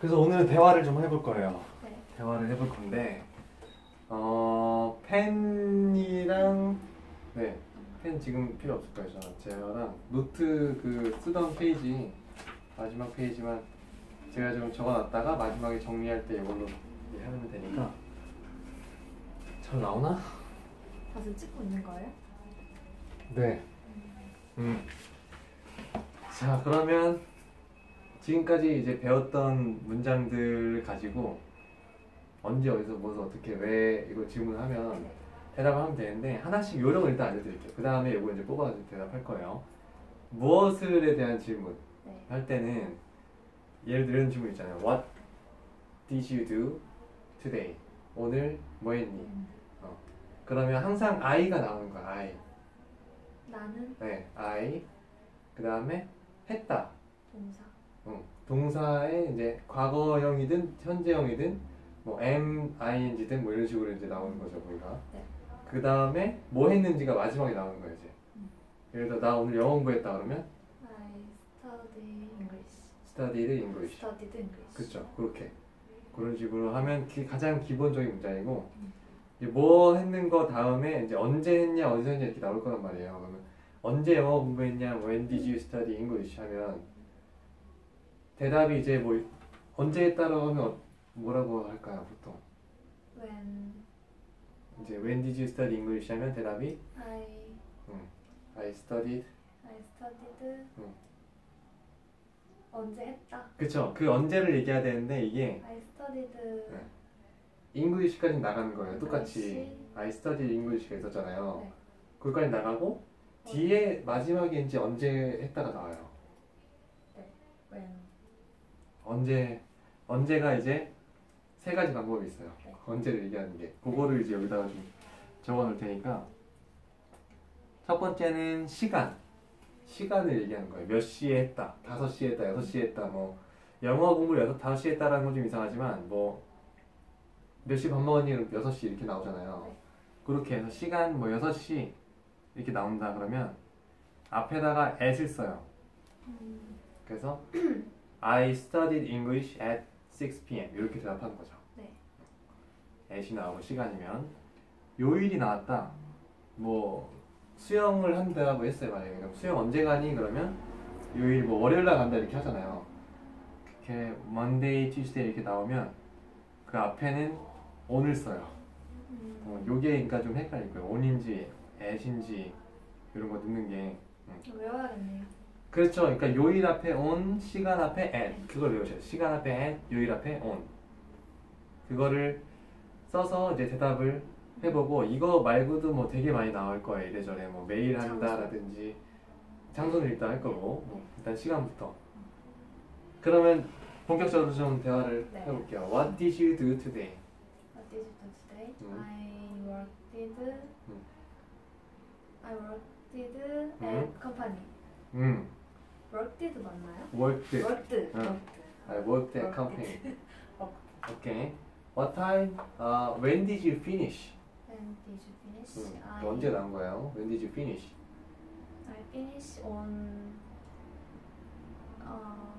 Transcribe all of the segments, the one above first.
그래서 오늘은 대화를 좀 해볼 거예요. 네. 대화를 해볼 건데, 어, 펜이랑, 네, 펜 지금 필요 없을 거예요. 제가랑 노트 그 쓰던 페이지, 마지막 페이지만 제가 좀 적어놨다가 마지막에 정리할 때 이걸로 하면 되니까. 잘 나오나? 다시 찍고 있는 거예요? 네. 음. 자, 그러면 지금까지 이제 배웠던 문장들 가지고 언제 어디서 무엇을 어떻게 왜 이거 질문하면 대답을 하면 되는데 하나씩 요령을 일단 알려드릴게요. 그 다음에 이거 이제 뽑아가지고 대답할 거예요. 무엇을에 대한 질문 네. 할 때는 예를 들어 이런 질문 있잖아요. What did you do today? 오늘 뭐 했니? 어. 그러면 항상 I가 나오는 거야. I. 나는 네, I. 그 다음에 했다. 동사. 응. 동사의 이제 과거형이든 현재형이든 뭐 am, ing든 뭐 이런 식으로 이제 나오는 거죠, 거기가. 네. 그 다음에 뭐 했는지가 마지막에 나오는 거예요, 이제. 음. 예를 들어 나 오늘 영어 공부했다 그러면 I study English. studied English. Studied English. 그쵸, 그렇게. 그런 식으로 하면 기- 가장 기본적인 문장이고 음. 이제 뭐 했는 거 다음에 이제 언제 했냐, 어디서 했냐 이렇게 나올 거란 말이에요. 그러면 언제 영어 공부했냐, 뭐 when did you study English 하면 대답이 이제 뭐 언제 했다라고 하면 어- 뭐라고 할까요, 보통? When 이제 when did you study English 하면 대답이 I I studied I studied 음. 언제 했다. 그쵸 그 언제를 얘기해야 되는데 이게 I studied 네. English까지 나가는 거예요 똑같이. I studied English가 있었잖아요 네. 거기까지 나가고 뒤에 마지막에 이제 언제 했다가 나와요 when 언제 언제가 이제 세 가지 방법이 있어요. 네. 언제를 얘기하는 게. 그거를 이제 여기다가 좀 적어 놓을 테니까. 첫 번째는 시간. 시간을 얘기하는 거예요. 몇 시에 했다 다섯 시에 했다 여섯 시에 했다 뭐. 영어 공부를 여섯 다섯 시에 했다라는 건 좀 이상하지만 뭐. 몇 시 밥 먹었니? 그럼 여섯 시 이렇게 나오잖아요. 네. 그렇게 해서 시간 뭐 여섯 시 이렇게 나온다 그러면 앞에다가 at을 써요. 음, 그래서 I studied English at 6 p.m. 이렇게 대답하는 거죠. 네. at이 나오고 시간이면 요일이 나왔다. 뭐 수영을 한다고 했어요 만약에 그럼 수영 언제 가니 그러면 요일 뭐 월요일 날 간다 이렇게 하잖아요. 이렇게 Monday, Tuesday 이렇게 나오면 그 앞에는 오늘 써요. 음, 어, 요게 그러니까 좀 헷갈릴 거예요. on인지 at인지 이런 거 넣는 게 외워야겠네요. 그렇죠. 그러니까 요일 앞에 on, 시간 앞에 at 그걸 외우셔야 돼요. 시간 앞에 at, 요일 앞에 on 그거를 써서 이제 대답을 해보고 이거 말고도 뭐 되게 많이 나올 거예요. 이래저래 뭐 매일 한다라든지 장소는 일단 할 거고 뭐 일단 시간부터 그러면 본격적으로 좀 대화를 네. 해볼게요. What did you do today? What did you do today? 음. I worked 음. I worked 음. at company. 음, 월드도 맞나요? 월드. 월드. 응. 월드. 아, 월드 캠핑. 오케이. What time? Uh, when did you finish? When did you finish? 응. I... 언제 난 거예요? When did you finish? I finish on uh,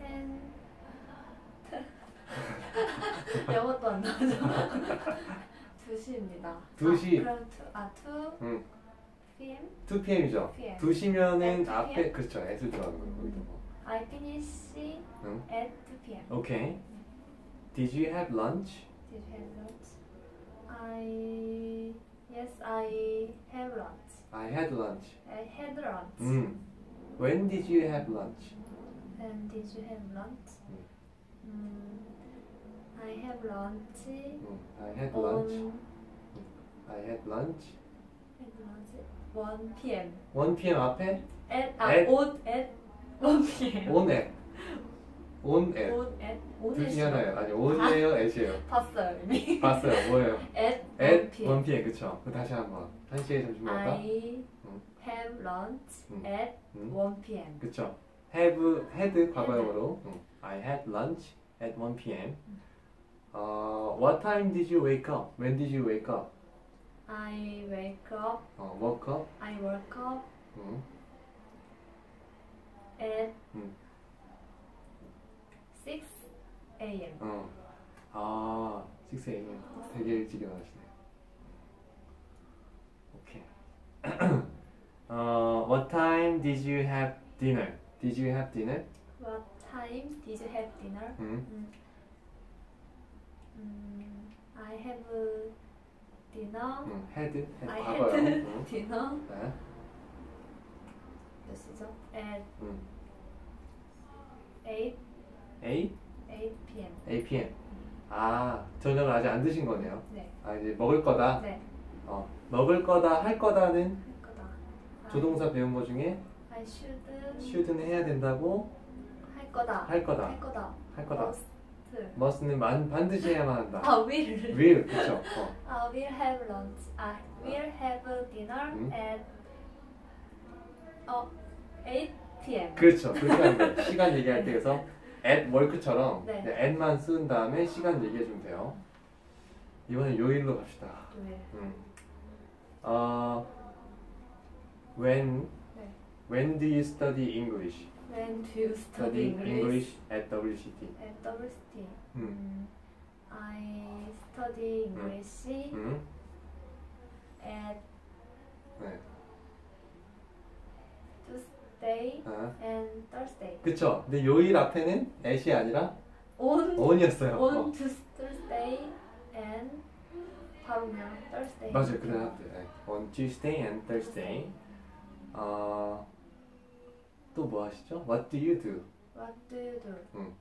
10. 영어도 안 나오죠? 2시입니다. 2시. 아, 그럼 2, 아, 2? 응. 2pm? 2pm이죠. 2pm. 앞에 그렇죠. 애들 들어가는 거예요. 거기도 뭐. I finish 응? at 2pm. Okay. Did you have lunch? Did you have lunch? I yes, I have lunch. I had lunch. I had lunch. 음. When did you have lunch? When did you have lunch? 음. I have lunch. 음, I had lunch. I had lunch. Had lunch. 1 p.m. 1 p.m. 앞에 At 아, At? on at 1 p.m. on at. on at. on at 둘 중에 하나예요. 아니 on이에요, at이에요. 봤어요 이미. 봤어요. 뭐예요? at 1 at p.m. 1 p.m. 그쵸? 그 다시 한번. 1시에 점심 먹었다. I 음. have lunch 음. at 음. 1 p.m. 그쵸? have, had 과거형으로 음. I had lunch at 1 p.m. 어, what time did you wake up? When did you wake up? I wake up. Oh, woke up. I woke up 응. at 응. 6 a.m. Oh. Ah. 6am. 되게 일찍 일어나시네요. Okay. Uh. what time did you have dinner? Did you have dinner? What time did you have dinner? 응. 음, I have A 음, had, had I 과거요. had 음. dinner. 네. 몇 시죠? At 음. 8, 8, 8 p.m. 8 p.m. 아, 저녁을 아직 안 드신 거네요. 네. 아, 이제 먹을 거다. 네. 어, 먹을 거다, 할 거다는 할 거다. 조동사 배운 거 중에 I should should는 해야 된다고 할 거다. 할 거다. 할 거다. 할 거다. Must. Must는 만, 반드시 해야만 한다. 아, will. will, 그쵸. 어. I will have lunch. I will have dinner 음. at 어, 8 p.m. 그렇죠. 그렇게 하면 돼요. 시간 얘기할 때 그래서 at work처럼 네. 네, at만 쓴 다음에 시간 얘기해 주면 돼요. 이번엔 요일로 갑시다. will. 음. 어, when 네. when do you study English? When do you study English? At WCT. At WCT. 음. 음, I study English 음. at 네. Tuesday 아, and Thursday. 그쵸. 근데 요일 앞에는 at이 아니라 On on이었어요. on 어. Tues- Tuesday and 바로 그냥 Thursday. 맞아요. 네. On Tuesday and Thursday. 어, 또 뭐 하시죠? What do you do? What do you do? 음.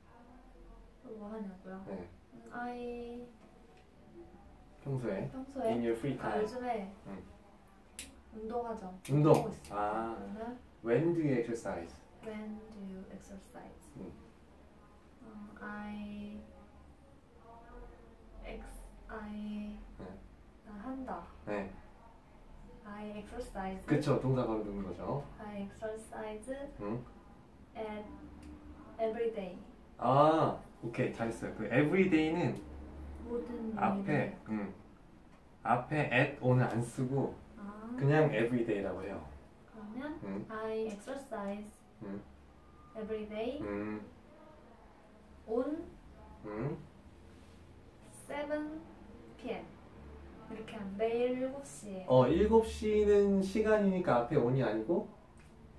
또뭐 하냐고요? 네. 음, I 평소에 평소에 in your free 아, time. 요즘에 음. 운동하죠. 운동. 하고 있어요. 아. 그러면 When do you exercise? When do you exercise? 음. 어, I ex I 네. 나 한다. 네. I exercise. 그쵸. 동사 바로 넣는 거죠. I exercise 음. at every day. 아, 오케이. 잘했어요. 그 everyday는 모든 앞에. 음. 앞에 at on을 안 쓰고 아, 그냥 everyday라고 해요. 그러면 음. I exercise 음. every day 음. on 음. 7 p.m. 이렇게 하면 매일 7시에 어, 7시는 시간이니까 앞에 on이 아니고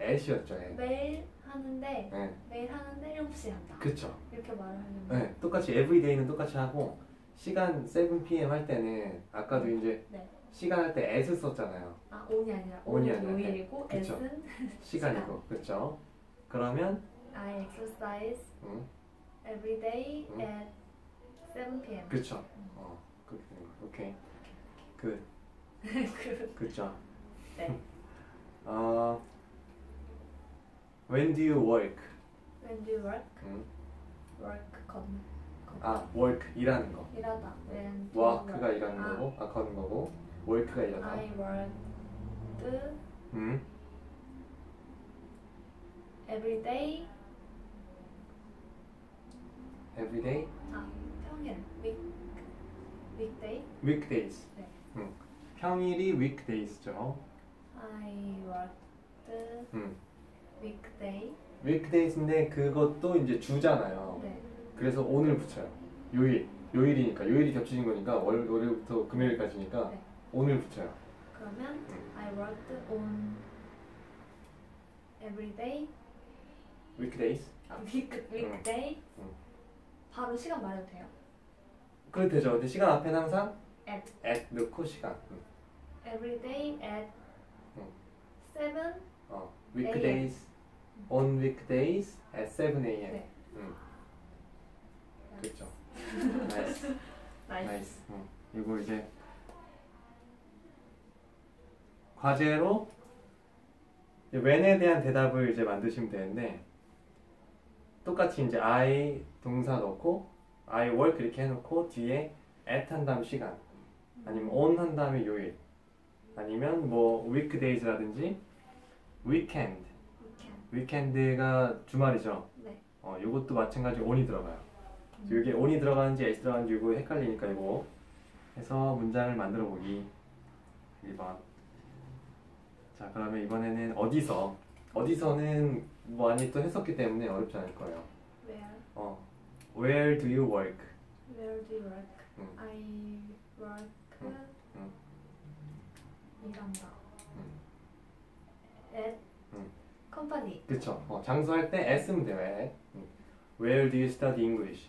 at이었죠. at. 매일 하는데 네. 매일 하는데 7시에 한다. 그쵸. 이렇게 말을 하면 네, 똑같이 everyday는 똑같이 하고 시간 7pm 할 때는 아까도 이제 네. 시간 할때 at을 썼잖아요. 아 on이 아니라 on이 아니라 요일이고 그쵸. s는 시간이고, 그렇죠? 그러면 I exercise 음, every day 음. at 7 p.m. 그렇죠. 어, 그렇게 되는 거. 오케이. 그, 그 그렇죠. 네. 어, when do you work? When do you work? 음, Work 건 아, work 일하는 거. 일하다. When do you work가 work? 일하는 아, 거고, 아, 거는 거고, work가 일하다. I worked 음, every day. everyday, 아 평일 week weekday. weekdays. 네. 음, 평일이 weekdays죠. I worked 음, weekday. weekdays인데 그것도 이제 주잖아요. 네. 그래서 오늘 붙여요. 요일. 요일이니까 요일이 겹치는 거니까 월, 월요일부터 금요일까지니까 네. 오늘 붙여요. 그러면 음. I worked on every day. weekdays. 아 week weekday. 음. 바로 시간 말해도 돼요? 그래도 되죠. 근데 시간 앞에는 항상 At at 넣고 시간. 음. Every day at 음. 7 어, weekdays. on weekdays at 7 a.m. 네. 음. 그렇죠. 나이스. 나이스. 나이스. 음. 이거 이제 과제로 이제 when에 대한 대답을 이제 만드시면 되는데 똑같이 이제 I 동사 넣고 I work 이렇게 해놓고 뒤에 at 한 다음 시간 아니면 on 한 다음에 요일 아니면 뭐 weekdays라든지 weekend weekend. weekend가 주말이죠. 네. 어, 이것도 마찬가지로 on이 들어가요. 이게 on이 들어가는지 s 들어가는지 이거 헷갈리니까 이거 해서 문장을 만들어 보기 1번 자 그러면 이번에는 어디서 어디서는 뭐 많이 또 했었기 때문에 어렵지 않을 거예요 Where 어 Where do you work? Where do you work? 음. I work 음, 음. 일한다. 음. at 음. company. 그쵸. 어, 장소할 때 at 쓰면 돼요. at. 음. Where do you study English?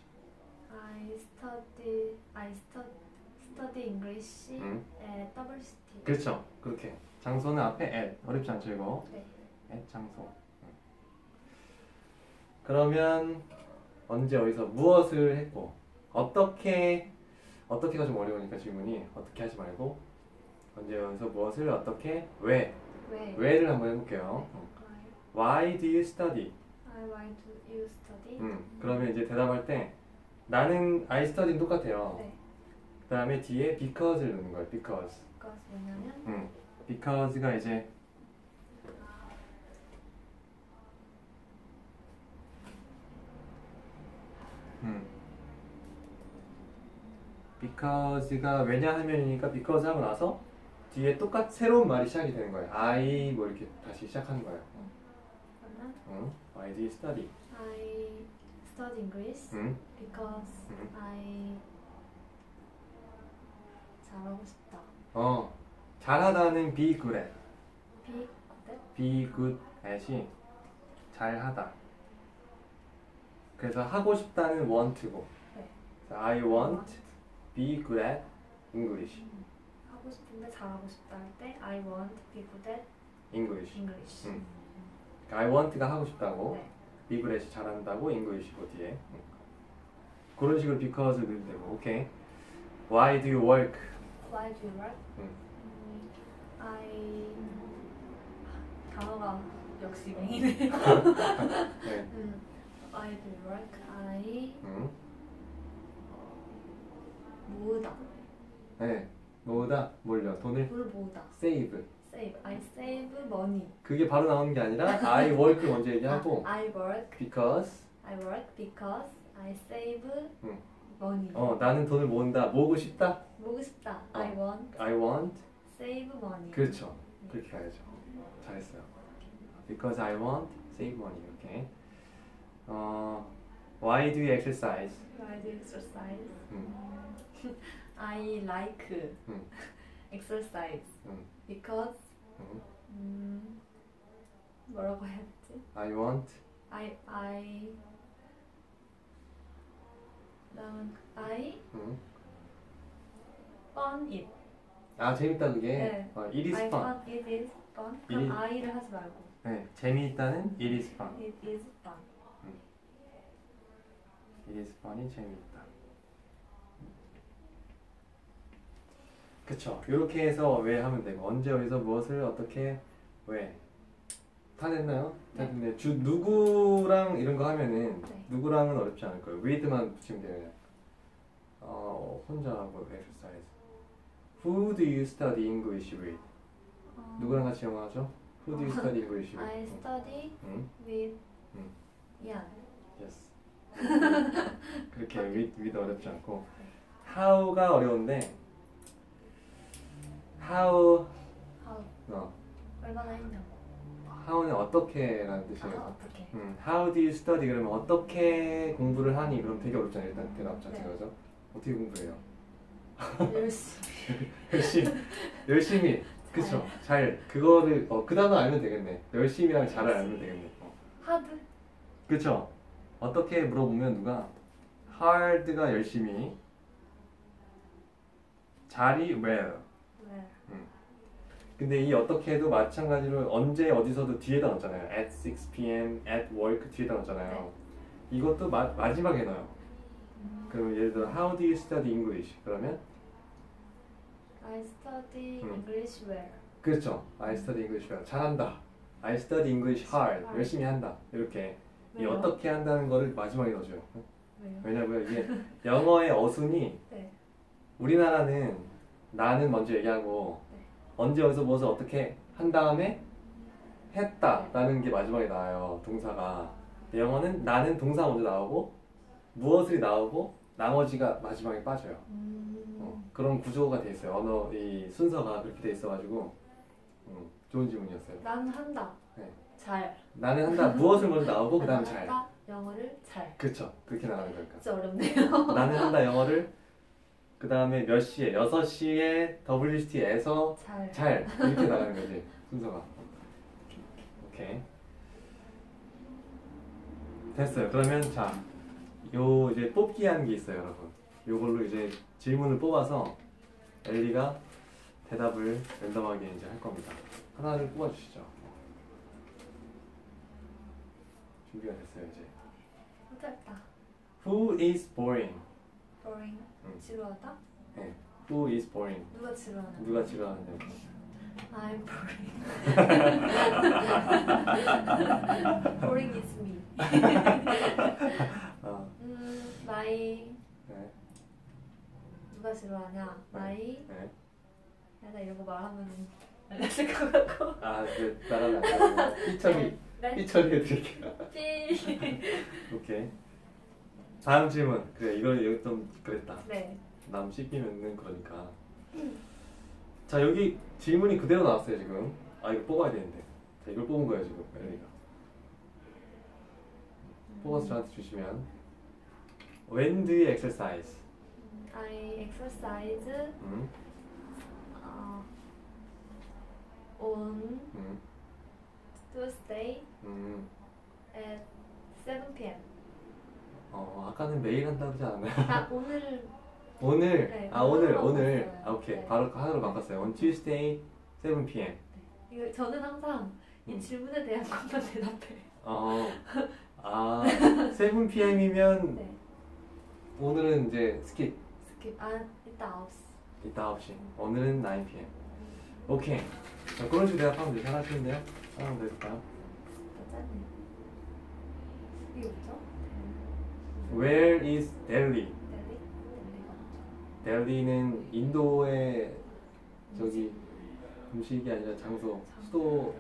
I study I study study English 음. at WCT. 그렇죠. 그렇게 장소는 앞에 at 어렵지 않죠 이거. 네. at 장소. 음. 그러면 언제 어디서 무엇을 했고 어떻게 어떻게가 좀 어려우니까 질문이 어떻게 하지 말고 언제 어디서 무엇을 어떻게 왜 왜? 왜를 한번 해볼게요. 음. Why do you study? I why do you study? 음, 그러면 이제 대답할 때 나는 I study는 똑같아요. 네. 그 다음에 뒤에 because를 넣는 거예요. because. because 왜냐면 음, because가 이제 음, because가 왜냐하면이니까 because 하고 나서 뒤에 똑같 새로운 말이 시작이 되는 거예요. I 뭐 이렇게 다시 시작하는 거예요. 그러면 음, why do you study? I study English 음, because 음. I 잘하고 싶다. 어, 잘하다는 be good at. Be good at be good at이 잘하다. 그래서 하고 싶다는 want고. 네. I want be good at English. 하고 싶은데 잘하고 싶다 할 때 I want be good at English. English. 음. 그러니까 I want가 하고 싶다고, 네. be good at이 잘한다고 English고 뒤에. 음. 그런 식으로 because 넣으면 되고, 오케이. Why do you work? Why do you work? 음. 음, I 단어가 역시 맹이네. 네. 음, Why do you work? I 음. 모으다. 네. 뭐다? 뭘요? 돈을 뭘 모으다. save. Save. I save money. 그게 바로 나오는 게 아니라 I work 먼저 얘기하고 아, I work. because I work because I save 음. money. 어 나는 돈을 모은다 모으고 싶다 모으고 싶다. 어. I want I want save money. 그렇죠 그렇게 가야죠 잘했어요 because I want save money 이렇게 어 why do you exercise Why do you exercise? 음, I like 음. exercise 음, because 음. 음, 뭐라고 해야 되지? I want I I 그다음 I 음. fun it. 아 재밌다 그게 네. 어, it is I fun fun it is fun. It 그럼 is- I를 하지 말고 네 재미있다는 it is fun it is fun. it is fun이 재미있다 그쵸 이렇게 해서 왜 하면 되고 언제 어디서 무엇을 어떻게 왜 다 됐나요? 다 네. 됐네 주 누구랑 이런 거 하면은 네. 누구랑은 어렵지 않을 거예요 with만 붙이면 돼요 어 혼자 하고 exercise Who do you study English with? 어, 누구랑 같이 영어 하죠? Who do you study English with? I study 응? with 음. Ian. Yes. 그렇게 with, with 어렵지 않고 how가 어려운데 how How 어, 얼마나 했냐고. how는 어떻게라는 아, 뜻이에요. 어떻게? 음, how do you study 그러면 어떻게 공부를 하니? 그럼 되게 어렵잖아요. 일단 대답 자체가 네. 그죠? 어떻게 공부해요? 열심히. 열심히 열심히 그쵸? 잘 그거를 어, 그 단어 알면 되겠네. 열심히랑 잘을 알면 되겠네. 어. 하드. 그쵸? 어떻게 물어보면 누가 hard가 열심히 잘이 well 네. 근데 이 어떻게도 마찬가지로 언제 어디서도 뒤에다 넣잖아요 at 6 p.m. at work 뒤에다 넣잖아요 이것도 마, 마지막에 넣어요 그럼 예를 들어 how do you study English 그러면 I study 음. English well. 그렇죠 I study English well 잘한다 I study English hard hard. 열심히 한다 이렇게 이? 어떻게 한다는 거를 마지막에 넣어줘요 왜요? 왜냐고요 이게 영어의 어순이 네. 우리나라는 나는 먼저 얘기하고 네. 언제 어디서 무엇을 어떻게 한 다음에 했다라는 게 마지막에 나와요 동사가 영어는 나는 동사 먼저 나오고 무엇을 나오고 나머지가 마지막에 빠져요 음. 어, 그런 구조가 돼 있어요 언어 이 순서가 그렇게 돼 있어가지고 음, 좋은 질문이었어요 난 한다. 네. 잘. 나는 한다 무엇을 먼저 나오고 그 나는 잘 한다. 영어를 잘. 그쵸 그렇게 나가는 거니까 진짜 어렵네요. 나는 한다 영어를 그 다음에 몇 시에? 6시에 WCT에서 잘. 잘 이렇게 나가는 거지 순서가 오케이 됐어요 그러면 자 요 이제 뽑기 하는 게 있어요 여러분 요걸로 이제 질문을 뽑아서 엘리가 대답을 랜덤하게 이제 할 겁니다 하나를 뽑아주시죠 준비가 됐어요 이제 못했다. Who is boring? boring. 음. 지루하다? 네. Who is boring? 누가 지루하나? 누가 지루하는데? I'm boring. boring is me. 아, 음, 나이 네. 누가 지루하냐? 나이 네. 야나 이런 거 말하면 알렸을 것 같고. 아, 그 나가면 안 되고 삐처리 네. 삐처리 해드릴게요. 삐. 오케이. 다음 질문. 그래 이걸 여기 좀 그랬다. 네. 남 씹히면은 그러니까. 자 여기 질문이 그대로 나왔어요 지금. 아 이거 뽑아야 되는데. 자 이걸 뽑은 거예요 지금 엘리가. 뽑아서 저한테 주시면. When do you exercise? 음, I exercise 음, 어, on 음, Tuesday 음. at 7 p.m. 어 아까는 매일 한다고 하지 않았나요? 아 오늘 오늘 네, 아 오늘 오늘 바꿨어요. 아 오케이 네. 바로 하나로 바꿨어요. On Tuesday 7 p.m. 이거 저는 항상 이 음. 질문에 대한 것만 대답해. 어, 아 7 p.m.이면 네. 오늘은 이제 스킵 스킵. 아 이따 9시. 이따 9시. 오늘은 9 p.m. 오케이. 자, 그런 식으로 대답하면 되게. 하나 더 해볼까요? 더 짧네. 이게 뭐죠? Where is Delhi? 델리? 델리는 인도의 저기 음식이 아니라 장소 수도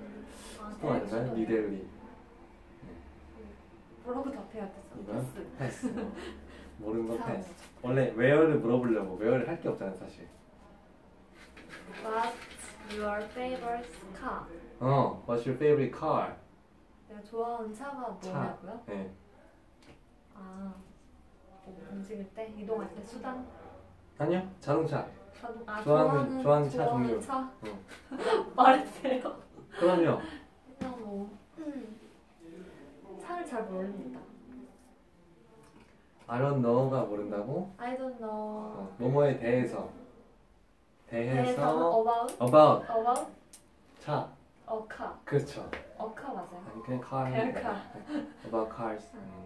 아, 수도 아닌가요? 델리 뉴델리. 뭐라고 답해야 됐어? 패스. 패스. 어. 모르는 건 다음. 패스. 원래 where를 물어보려고 where를 할 게 없잖아요 사실. What's your favorite car? 어, what's your favorite car? 내가 좋아하는 차가 차. 뭐냐고요? 네. 아, 뭐 움직일 때 이동할 때 수단? 아니요, 자동차. 자동- 아, 좋아하는- 좋아하는 차 종류. 차? 응. 말해주세요. 그럼요. 그냥 뭐 음, 차를 잘 모릅니다. Don't know가 모른다고? I don't know. 어, 뭐뭐에 대해서. 대해서 about about about 차. car. 그렇죠. car 맞아요. 아니 그냥 car. 그냥 car. about cars. 음.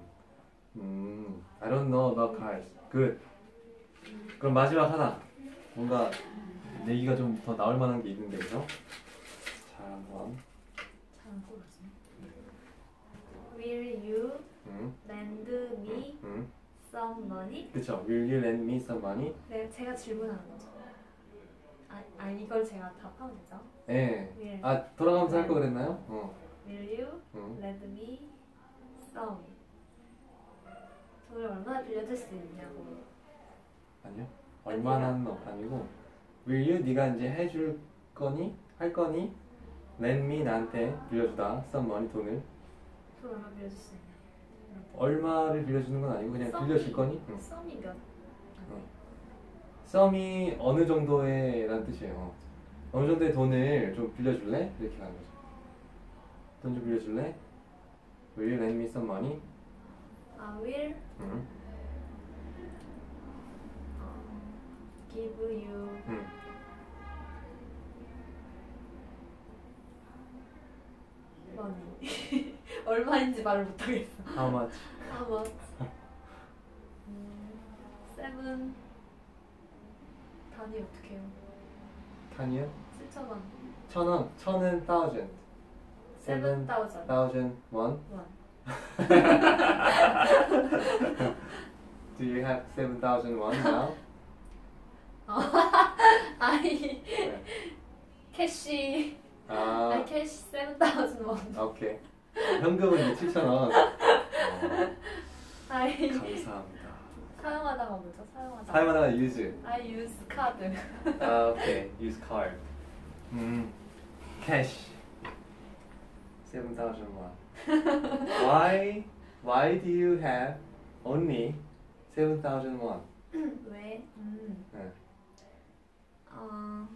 음. I don't know about cars. Good. 그럼 마지막 하나. 뭔가 얘기가 좀 더 나올 만한 게 있는데 그죠? 자 한번. Will you 음. lend me 음. some money? 그쵸. Will you lend me some money? 네, 제가 질문하는 거죠. 아, 아 이걸 제가 답하면 되죠? 예. Will, 아 돌아가면서 할 거 그랬나요? 어. will you 응. lend me some? 돈을 얼마나 빌려줄 수 있냐고. 아니요. 얼마나는 어- 아니고 will you 네가 이제 해줄 거니 할 거니 lend me 나한테 빌려주다 some money 돈을 돈 얼마 빌려줄 수 있냐? 얼마를 빌려주는 건 아니고 그냥 빌려줄 거니 응. 썸이 몇? 응. 썸이 어느 정도의 라는 뜻이에요. 어. 어느 정도의 돈을 좀 빌려줄래? 이렇게 가는 거죠. 돈 좀 빌려줄래? Will you lend me some money? 아, will 응. 어, give you 응. money. 얼마인지 말을 못하겠어. How much? How much? 음, seven 단위 어떻게 해요? 천이요? 7천 원. 천 원. 천은 thousand. seven thousand thousand one. 원. Do you have seven thousand one now? 아이 네. 캐시 아, 캐시 seven thousand 원. 오케이. 현금은 이제 7천 원. 어, 아이 감사합니다. 사용하다가 뭐죠? 사용하다가. 사용하다가 use. I use 카드. 아, 오케이. use card. 음, cash. Seven thousand one. Why? Why do you have only seven thousand one? 왜? 음. 네. 어,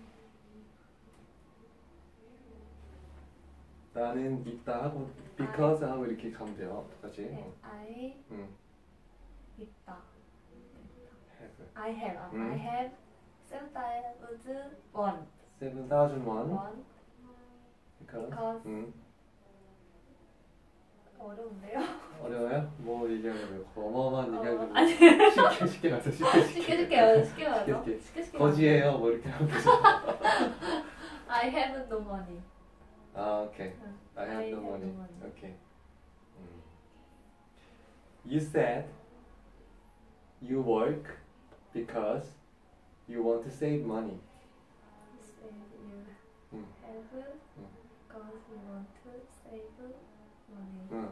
나는 있다 하고 because 하고 이렇게 가면 돼요. 똑같이. 네, I 응. 있다. have. I have. 아, 음. I have seven thousand one. 7001 One. because Because. 응. 어려운데요? 어려워요? 뭐 얘기하려고요? 어마어마한 어, 얘기하려고 아니. 쉽게 쉽게 가서 쉽게 쉽게 쉽게 어, 쉽게 말하죠. 쉽게. 쉽게 쉽게. 거지예요 뭐 이렇게 하면 되죠 I have no money. 아 오케이 응. I have I no have money no money. 오케이 음. You said you work because you want to save money You said you 음. have 음. because you want to save Mm. mm.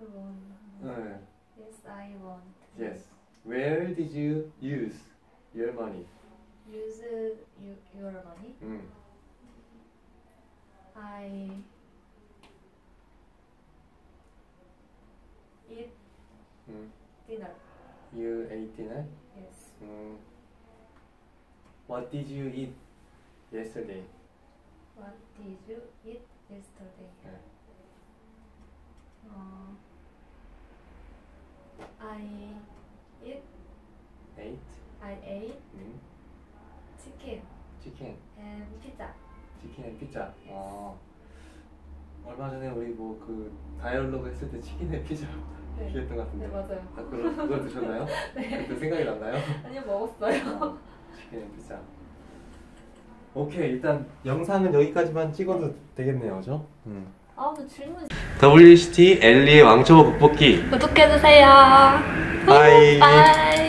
Oh, to Yes, I want. Yes. Where did you use your money? Use uh, you, your money? Mm. I eat mm. dinner. You ate dinner? Yes. Mm. What did you eat yesterday? What did you eat yesterday? Yeah. Uh, I eat. Ate? I ate 음. chicken 치킨 and pizza. 치킨 앤 피자 아 얼마 전에 우리 뭐 그 다이얼로그 했을 때 치킨 앤 피자 네. 얘기했던 것 같은데 네 맞아요. 아 그걸, 그걸 드셨나요? 네. 그때 생각이 났나요? 아니요 먹었어요. 아, 치킨 앤 피자 오케이 일단 영상은 여기까지만 찍어도 되겠네요 그죠? 음. 아 근데 질문. WCT 엘리의 왕초보 극복기 구독해주세요. 바이 바이.